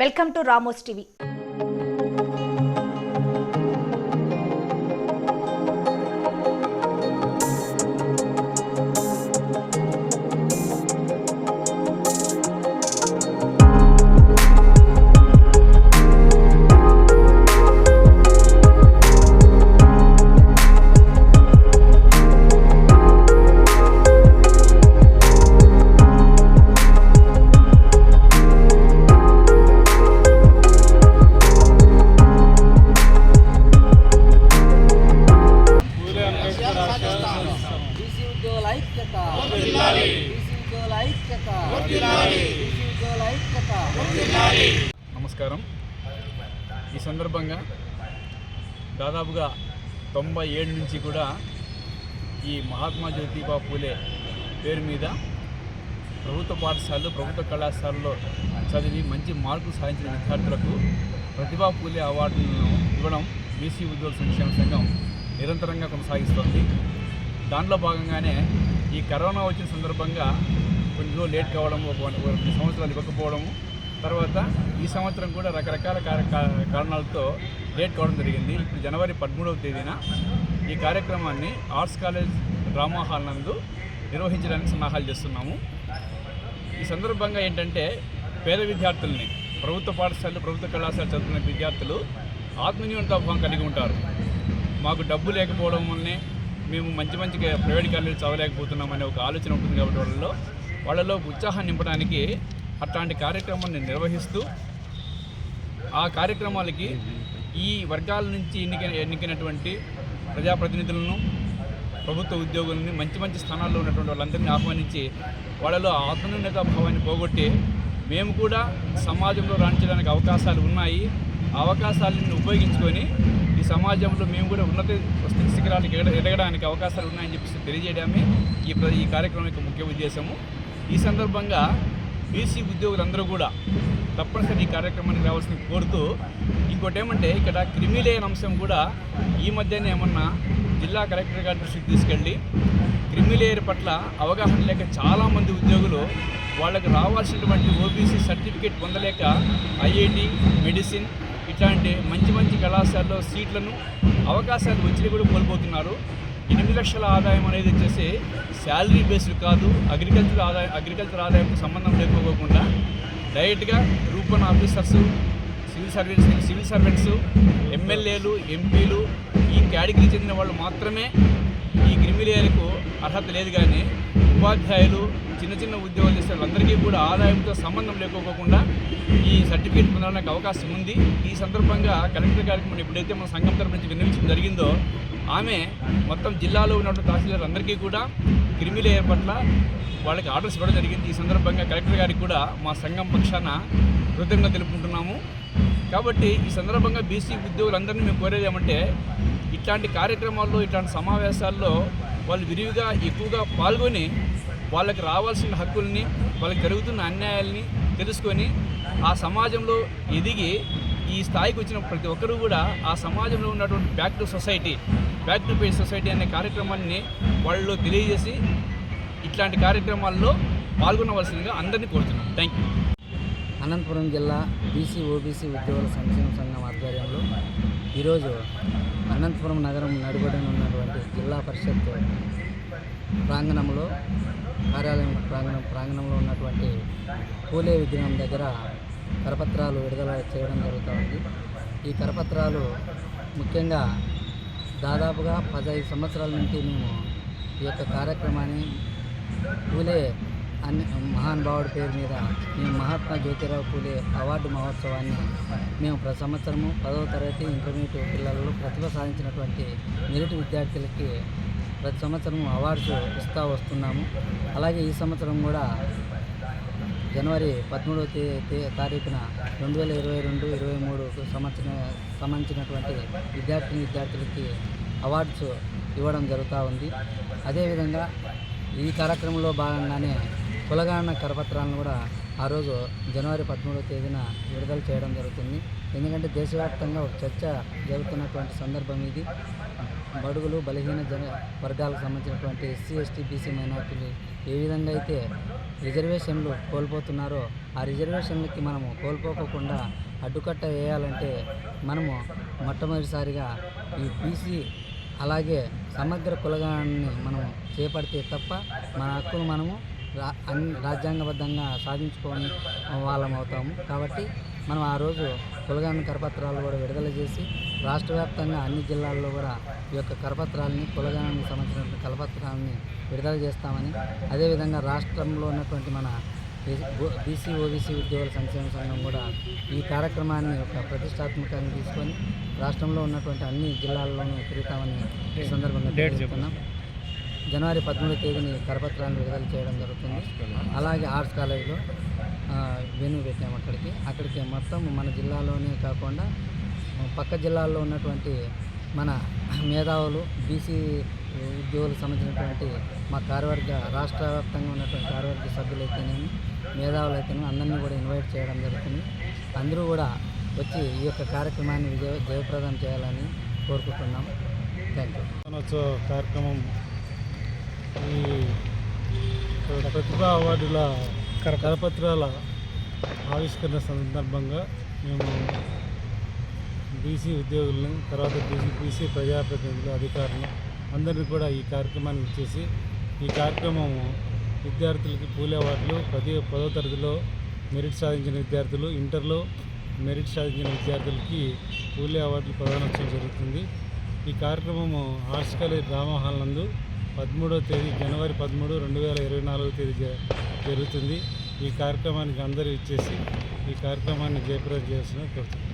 Welcome to Ramos TV ఈ సందర్భంగా దాదాపుగా తొంభై ఏడు నుంచి కూడా ఈ మహాత్మా జ్యోతిబా పూలే పేరు మీద ప్రభుత్వ పాఠశాలలు ప్రభుత్వ కళాశాలలో చదివి మంచి మార్కులు సాధించిన విద్యార్థులకు ప్రతిభా పూలే అవార్డులను ఇవ్వడం బీసీ ఉద్యోగ సంక్షేమ సంఘం నిరంతరంగా కొనసాగిస్తోంది. దాంట్లో భాగంగానే ఈ కరోనా వచ్చిన సందర్భంగా కొన్ని రోజులు లేట్ కావడం ఒక రెండు సంవత్సరాలు ఇవ్వకపోవడము తర్వాత ఈ సంవత్సరం కూడా రకరకాల కారణాలతో లేట్ కావడం జరిగింది. ఇప్పుడు జనవరి పదమూడవ తేదీన ఈ కార్యక్రమాన్ని ఆర్ట్స్ కాలేజ్ డ్రామా హాల్ నందు నిర్వహించడానికి సన్నాహాలు చేస్తున్నాము. ఈ సందర్భంగా ఏంటంటే పేద విద్యార్థుల్ని ప్రభుత్వ పాఠశాలలు ప్రభుత్వ కళాశాల చదువుతున్న విద్యార్థులు ఆత్మన్యూనతాభావం కలిగి ఉంటారు. మాకు డబ్బు లేకపోవడం వల్లనే మేము మంచి మంచి ప్రైవేట్ కాలేజీలు చదవలేకపోతున్నాం అనే ఒక ఆలోచన ఉంటుంది కాబట్టి వాళ్ళలో వాళ్ళలో ఉత్సాహాన్ని నింపడానికి అట్లాంటి కార్యక్రమాన్ని నిర్వహిస్తూ ఆ కార్యక్రమాలకి ఈ వర్గాల నుంచి ఎన్నిక ఎన్నికైనటువంటి ప్రజాప్రతినిధులను ప్రభుత్వ ఉద్యోగులని మంచి మంచి స్థానాల్లో ఉన్నటువంటి వాళ్ళందరినీ ఆహ్వానించి వాళ్ళలో ఆత్మన్యూనత భావాన్ని పోగొట్టి మేము కూడా సమాజంలో రాణించడానికి అవకాశాలు ఉన్నాయి. ఆ అవకాశాలను ఉపయోగించుకొని ఈ సమాజంలో మేము కూడా ఉన్నత స్థితి శిఖరాలకు ఎదగడానికి అవకాశాలు ఉన్నాయని చెప్పేసి తెలియజేయడమే ఈ ప్ర- ఈ కార్యక్రమం యొక్క ముఖ్య ఉద్దేశము. ఈ సందర్భంగా బీసీ ఉద్యోగులందరూ కూడా తప్పనిసరి ఈ కార్యక్రమానికి రావాల్సిన కోరుతూ ఇంకోటి ఏమంటే ఇక్కడ క్రిమిలేయన్ అంశం కూడా ఈ మధ్యనే ఏమన్నా జిల్లా కలెక్టర్ గారి దృష్టికి తీసుకెళ్ళి క్రిమిలేయర్ పట్ల అవగాహన లేక చాలామంది ఉద్యోగులు వాళ్ళకి రావాల్సినటువంటి ఓబీసీ సర్టిఫికేట్ పొందలేక ఐఐటి మెడిసిన్ ఇట్లాంటి మంచి మంచి కళాశాలలో సీట్లను అవకాశాలు వచ్చి కూడా కోల్పోతున్నారు. ఎనిమిది లక్షల ఆదాయం అనేది వచ్చేసి శాలరీ బేస్డ్ కాదు అగ్రికల్చర్ ఆదాయం అగ్రికల్చర్ ఆదాయంతో సంబంధం లేకపోకుండా డైరెక్ట్గా group one officers civil service civil servants ఎమ్మెల్యేలు ఎంపీలు ఈ కేటగిరీ చెందిన వాళ్ళు మాత్రమే ఈ క్రిమిలేయర్కు అర్హత లేదు కానీ ఉపాధ్యాయులు చిన్న చిన్న ఉద్యోగాలు చేసే వాళ్ళందరికీ కూడా ఆదాయంతో సంబంధం లేకపోకుండా ఈ సర్టిఫికేట్ పొందడానికి అవకాశం ఉంది. ఈ సందర్భంగా కలెక్టర్ గారికి మనం ఎప్పుడైతే మన సంఘం తరపు నుంచి విన్నవించడం జరిగిందో ఆమె మొత్తం జిల్లాలో ఉన్నటువంటి తహసీల్దార్ అందరికీ కూడా క్రిమిలేయర్ పట్ల వాళ్ళకి ఆర్డర్స్ ఇవ్వడం జరిగింది. ఈ సందర్భంగా కలెక్టర్ గారికి కూడా మా సంఘం పక్షాన కృతజ్ఞత తెలుపుకుంటున్నాము. కాబట్టి ఈ సందర్భంగా బీసీ ఉద్యోగులందరినీ మేము కోరేది ఏమంటే ఇట్లాంటి కార్యక్రమాల్లో ఇట్లాంటి సమావేశాల్లో వాళ్ళు విరివిగా ఎక్కువగా పాల్గొని వాళ్ళకి రావాల్సిన హక్కుల్ని వాళ్ళకి జరుగుతున్న అన్యాయాల్ని తెలుసుకొని ఆ సమాజంలో ఎదిగి ఈ స్థాయికి వచ్చిన ప్రతి ఒక్కరూ కూడా ఆ సమాజంలో ఉన్నటువంటి back to society back to page society అనే కార్యక్రమాన్ని వాళ్ళు తెలియజేసి ఇట్లాంటి కార్యక్రమాల్లో పాల్గొనవలసిందిగా అందరినీ కోరుతున్నాం. థ్యాంక్ యూ అనంతపురం జిల్లా బీసీ ఓబీసీ ఉద్యోగుల సంక్షేమ సంఘం ఆధ్వర్యంలో ఈరోజు అనంతపురం నగరం నడుబడిన ఉన్నటువంటి జిల్లా పరిషత్ ప్రాంగణంలో కార్యాలయం ప్రాంగణం ప్రాంగణంలో ఉన్నటువంటి పూలే విగ్రహం దగ్గర కరపత్రాలు విడుదల చేయడం జరుగుతుంది. ఈ కరపత్రాలు ముఖ్యంగా దాదాపుగా పదహైదు సంవత్సరాల నుంచి మేము ఈ యొక్క కార్యక్రమాన్ని పూలే అన్ని మహానుభావుడి పేరు మీద మేము మహాత్మా జ్యోతిరావు పూలే అవార్డు మహోత్సవాన్ని మేము ప్రతి సంవత్సరము పదవ తరగతి ఇంటర్మీడియట్ పిల్లలలో ప్రతిభ సాధించినటువంటి మెరిట్ విద్యార్థులకి ప్రతి సంవత్సరము అవార్డ్స్ ఇస్తూ వస్తున్నాము. అలాగే ఈ సంవత్సరం కూడా జనవరి పదమూడవ తే తే- తారీఖున రెండు వేల ఇరవై రెండు ఇరవై మూడు సంబంధించిన సంబంధించినటువంటి విద్యార్థిని విద్యార్థులకి అవార్డ్స్ ఇవ్వడం జరుగుతూ ఉంది. అదేవిధంగా ఈ కార్యక్రమంలో భాగంగానే కులగాన కరపత్రాలను కూడా ఆ రోజు జనవరి పదమూడవ తేదీన విడుదల చేయడం జరుగుతుంది. ఎందుకంటే దేశవ్యాప్తంగా ఒక చర్చ జరుగుతున్నటువంటి సందర్భం ఇది. బడుగులు బలహీన జన వర్గాలకు సంబంధించినటువంటి ఎస్సీ ఎస్టీ బీసీ మైనార్టీలు ఏ విధంగా అయితే రిజర్వేషన్లు కోల్పోతున్నారో ఆ రిజర్వేషన్లకి మనము కోల్పోకుండా అడ్డుకట్ట వేయాలంటే మనము మొట్టమొదటిసారిగా ఈ బీసీ అలాగే సమగ్ర కులగాన్ని మనం చేపడితే తప్ప మన హక్కును మనము రా అన్ని రాజ్యాంగబద్ధంగా సాధించుకొని వాళ్ళం అవుతాము. కాబట్టి మనం ఆ రోజు కులగామి కరపత్రాలు కూడా విడుదల చేసి రాష్ట్ర వ్యాప్తంగా అన్ని జిల్లాల్లో కూడా ఈ యొక్క కరపత్రాలని కులగానికి సంబంధించిన కరపత్రాలని విడుదల చేస్తామని అదేవిధంగా రాష్ట్రంలో ఉన్నటువంటి మన బీసీ ఓబీసీ ఉద్యోగుల సంక్షేమ సంఘం కూడా ఈ కార్యక్రమాన్ని ఒక ప్రతిష్టాత్మకంగా తీసుకొని రాష్ట్రంలో ఉన్నటువంటి అన్ని జిల్లాల్లోనూ తిరుగుతామని ఈ సందర్భంగా తెలియజేస్తున్నాం. జనవరి పదమూడవ తేదీని కరపత్రాన్ని విడుదల చేయడం జరుగుతుంది. అలాగే ఆర్ట్స్ కాలేజీలో వెన్యూ పెట్టాము అక్కడికి. అక్కడికి మొత్తం మన జిల్లాలోనే కాకుండా పక్క జిల్లాల్లో ఉన్నటువంటి మన మేధావులు బీసీ ఉద్యోగులకు సంబంధించినటువంటి మా కార్యవర్గ రాష్ట్ర వ్యాప్తంగా ఉన్నటువంటి కార్యవర్గ సభ్యులైతేనేమి మేధావులు అయితేనేమి అందరినీ కూడా ఇన్వైట్ చేయడం జరుగుతుంది. అందరూ కూడా వచ్చి ఈ యొక్క కార్యక్రమాన్ని విజయ జయప్రదం చేయాలని కోరుకుంటున్నాం. థ్యాంక్ యూ దినోత్సవ కార్యక్రమం ఈ ప్రతిభా అవార్డుల కరపత్రాల ఆవిష్కరణ సందర్భంగా మేము బీసీ ఉద్యోగులను తర్వాత బీసీ బీసీ ప్రజాప్రతినిధులు అధికారులు అందరినీ కూడా ఈ కార్యక్రమాన్ని ఇచ్చేసి ఈ కార్యక్రమం విద్యార్థులకి పూలే అవార్డులు పది పదో తరగతిలో మెరిట్ సాధించిన విద్యార్థులు ఇంటర్లో మెరిట్ సాధించిన విద్యార్థులకి పూలే అవార్డులు ప్రదానోత్సవం జరుగుతుంది. ఈ కార్యక్రమము ఆర్ట్స్ కాలేజ్ డ్రామా హాల్ నందు పదమూడవ తేదీ జనవరి పదమూడు రెండు వేల ఇరవై నాలుగో తేదీ జరుగుతుంది. ఈ కార్యక్రమానికి అందరూ ఇచ్చేసి ఈ కార్యక్రమాన్ని జయప్రదం చేయాల్సిన కోరుతున్నాను